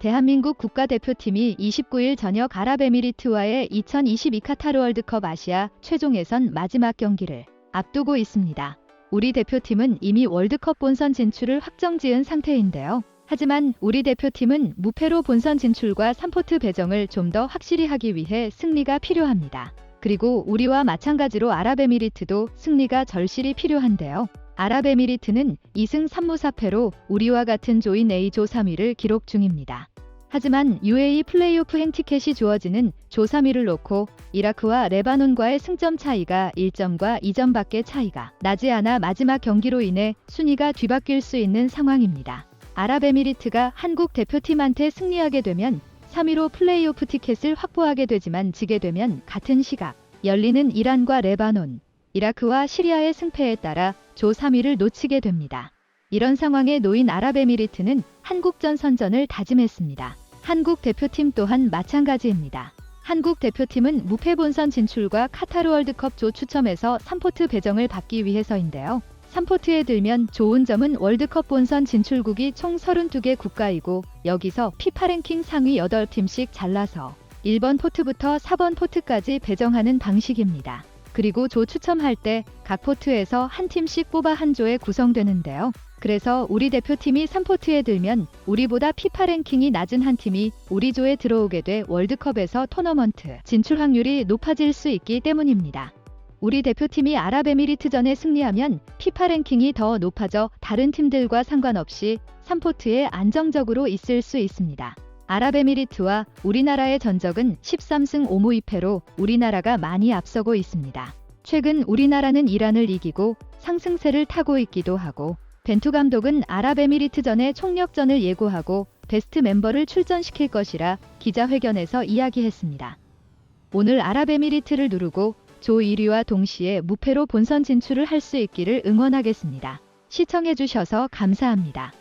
대한민국 국가대표팀이 29일 저녁 아랍에미리트와의 2022 카타르 월드컵 아시아 최종 예선 마지막 경기를 앞두고 있습니다. 우리 대표팀은 이미 월드컵 본선 진출을 확정지은 상태인데요. 하지만 우리 대표팀은 무패로 본선 진출과 3포트 배정을 좀 더 확실히 하기 위해 승리가 필요합니다. 그리고 우리와 마찬가지로 아랍에미리트도 승리가 절실히 필요한데요. 아랍에미리트는 2승 3무 4패로 우리와 같은 조인 A조 3위를 기록 중입니다. 하지만 UAE 플레이오프 행티켓이 주어지는 조 3위를 놓고 이라크와 레바논과의 승점 차이가 1점과 2점밖에 차이가 나지 않아 마지막 경기로 인해 순위가 뒤바뀔 수 있는 상황입니다. 아랍에미리트가 한국 대표팀한테 승리하게 되면 3위로 플레이오프 티켓을 확보하게 되지만 지게 되면 같은 시각 열리는 이란과 레바논, 이라크와 시리아의 승패에 따라 조 3위를 놓치게 됩니다. 이런 상황에 놓인 아랍에미리트는 한국전 선전을 다짐했습니다. 한국 대표팀 또한 마찬가지입니다. 한국 대표팀은 무패 본선 진출과 카타르 월드컵 조 추첨에서 3포트 배정을 받기 위해서인데요. 3포트에 들면 좋은 점은 월드컵 본선 진출국이 총 32개 국가이고 여기서 피파 랭킹 상위 8팀씩 잘라서 1번 포트부터 4번 포트까지 배정하는 방식입니다. 그리고 조 추첨할 때 각 포트에서 한 팀씩 뽑아 한 조에 구성되는데요. 그래서 우리 대표팀이 3포트에 들면 우리보다 피파 랭킹이 낮은 한 팀이 우리 조에 들어오게 돼 월드컵에서 토너먼트 진출 확률이 높아질 수 있기 때문입니다. 우리 대표팀이 아랍에미리트전에 승리하면 피파 랭킹이 더 높아져 다른 팀들과 상관없이 3포트에 안정적으로 있을 수 있습니다. 아랍에미리트와 우리나라의 전적은 13승 5무 2패로 우리나라가 많이 앞서고 있습니다. 최근 우리나라는 이란을 이기고 상승세를 타고 있기도 하고 벤투 감독은 아랍에미리트전의 총력전을 예고하고 베스트 멤버를 출전시킬 것이라 기자회견에서 이야기했습니다. 오늘 아랍에미리트를 누르고 조 1위와 동시에 무패로 본선 진출을 할 수 있기를 응원하겠습니다. 시청해주셔서 감사합니다.